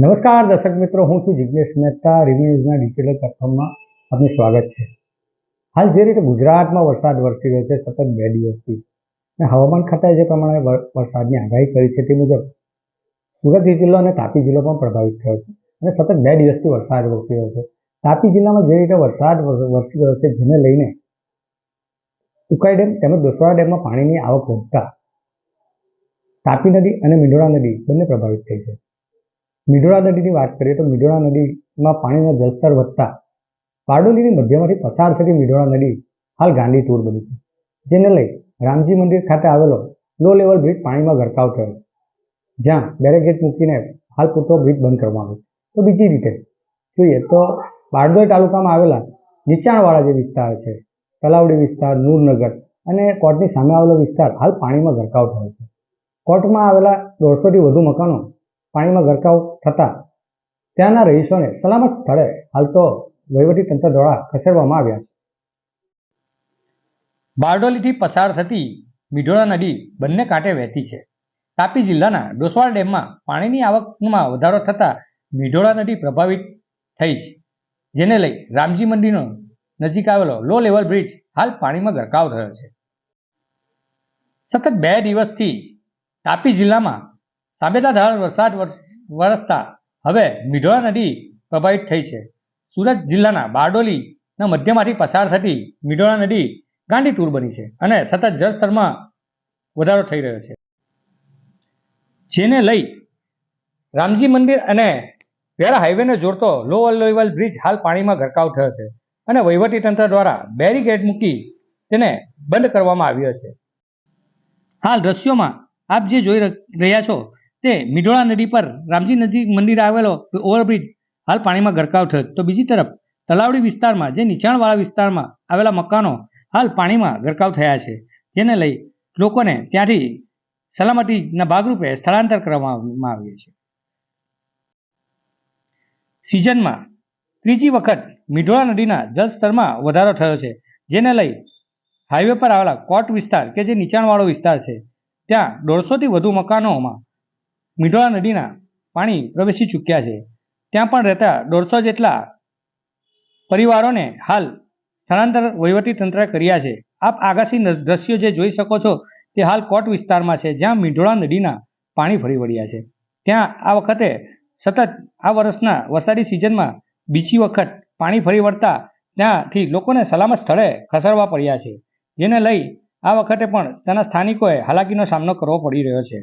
નમસ્કાર, દર્શક મિત્રો, હું છું જિજ્ઞેશ મહેતા રિવ્યુઝના ડિજિટલ પ્લેટફોર્મમાં આપનું સ્વાગત છે. હાલ જે રીતે ગુજરાતમાં વરસાદ વરસી રહ્યો છે, સતત બે દિવસથી, અને હવામાન ખાતાએ જે પ્રમાણે વરસાદની આગાહી કરી છે તે મુજબ, સુરત જિલ્લો અને તાપી જિલ્લો પણ પ્રભાવિત થયો છે, અને સતત બે દિવસથી વરસાદ વરસી રહ્યો છે. તાપી જિલ્લામાં જે રીતે વરસાદ વરસી રહ્યો છે, જેને લઈને ઉકાઈ ડેમ તેમજ દોસવાડા ડેમમાં પાણીની આવક વધતા, તાપી નદી અને મીંડોળા નદી બંને પ્રભાવિત થઈ છે. મિડોળા નદીની વાત કરીએ તો મિઢોળા નદીમાં પાણીનો જળસ્તર વધતા બારડોલીની મધ્યમાંથી પસાર થતી મિઢોળા નદી હાલ ગાંડી તૂર બની છે, જેને લઈ રામજી મંદિર ખાતે આવેલો લો લેવલ બ્રિજ પાણીમાં ગરકાવ થયો જ્યાં બેરેગેટ મૂકીને હાલ પૂરતો બ્રિજ બંધ કરવામાં આવ્યો તો બીજી રીતે જોઈએ તો બારડોઈ તાલુકામાં આવેલા નીચાણવાળા જે વિસ્તાર છે, તલાવડી વિસ્તાર, નૂરનગર અને કોર્ટની સામે આવેલો વિસ્તાર હાલ પાણીમાં ગરકાવ થયો છે. કોર્ટમાં આવેલા દોઢસોથી વધુ મકાનો પાણીમાં ગરકાવ થતા ત્યાંના રહીશોને સલામત સ્થળે હાલ તો તંત્ર દ્વારા ખસેડવામાં આવ્યા છે. બારડોલીથી પસાર થતી મીઢોળા નદી બંને કાંઠે વહેતી છે. તાપી જિલ્લાના ડોસવાળ ડેમમાં પાણીની આવકમાં વધારો થતાં મીઢોળા નદી પ્રભાવિત થઈ છે, જેને લઈ રામજી મંદિરનો નજીક આવેલો લો લેવલ બ્રિજ હાલ પાણીમાં ગરકાવ થયો છે. સતત બે દિવસથી તાપી જિલ્લામાં સાબેલાધાર વરસાદ વરસતા હવે મીઢોળા નદી પ્રભાવિત થઈ છે. સુરત જિલ્લાના બારડોલીના મધ્યમાંથી પસાર થતી મીઢોળા નદી ગાંડીતુર બની છે અને સતત જળસ્તરમાં વધારો થઈ રહ્યો છે. જેને લઈ રામજી મંદિર અને વેરા હાઈવેને જોડતો લો લેવલ બ્રિજ હાલ પાણીમાં ગરકાવ થયો છે અને વહીવટી તંત્ર દ્વારા બેરીગેડ મૂકી તેને બંધ કરવામાં આવ્યો છે. હાલ દ્રશ્યોમાં આપ જે જોઈ રહ્યા છો તે મિઢોળા નદી પર રામજી નજીક મંદિર આવેલો ઓવરબ્રિજ હાલ પાણીમાં ગરકાવ થયો. તો બીજી તરફ તલાવડી વિસ્તારમાં, જે નીચાણવાળા વિસ્તારમાં આવેલા મકાનો હાલ પાણીમાં ગરકાવ થયા છે. જેને લઈ લોકોને ત્યાંથી સલામતીના ભાગરૂપે સ્થળાંતર કરવામાં આવ્યું છે. સિઝનમાં ત્રીજી વખત મીઢોળા નદીના જળસ્તરમાં વધારો થયો છે. જેને લઈ હાઈવે પર આવેલા કોટ વિસ્તાર કે જે નીચાણવાળો વિસ્તાર છે, ત્યાં દોઢસોથી વધુ મકાનોમાં મીઢોળા નદીના પાણી પ્રવેશી ચૂક્યા છે. ત્યાં પણ રહેતા દોઢસો જેટલા પરિવારોને હાલ સ્થળાંતર વહીવટી તંત્ર કર્યા છે. આપ આગાસી દ્રશ્યો જે જોઈ શકો છો તે હાલ કોટ વિસ્તારમાં છે, જ્યાં મીઢોળા નદીના પાણી ફરી વળ્યા છે. ત્યાં આ વખતે સતત આ વર્ષના વરસાદી સિઝનમાં બીજી વખત પાણી ફરી વળતા ત્યાંથી લોકોને સલામત સ્થળે ખસેડવા પડ્યા છે. જેને લઈ આ વખતે પણ ત્યાંના સ્થાનિકોએ હાલાકીનો સામનો કરવો પડી રહ્યો છે.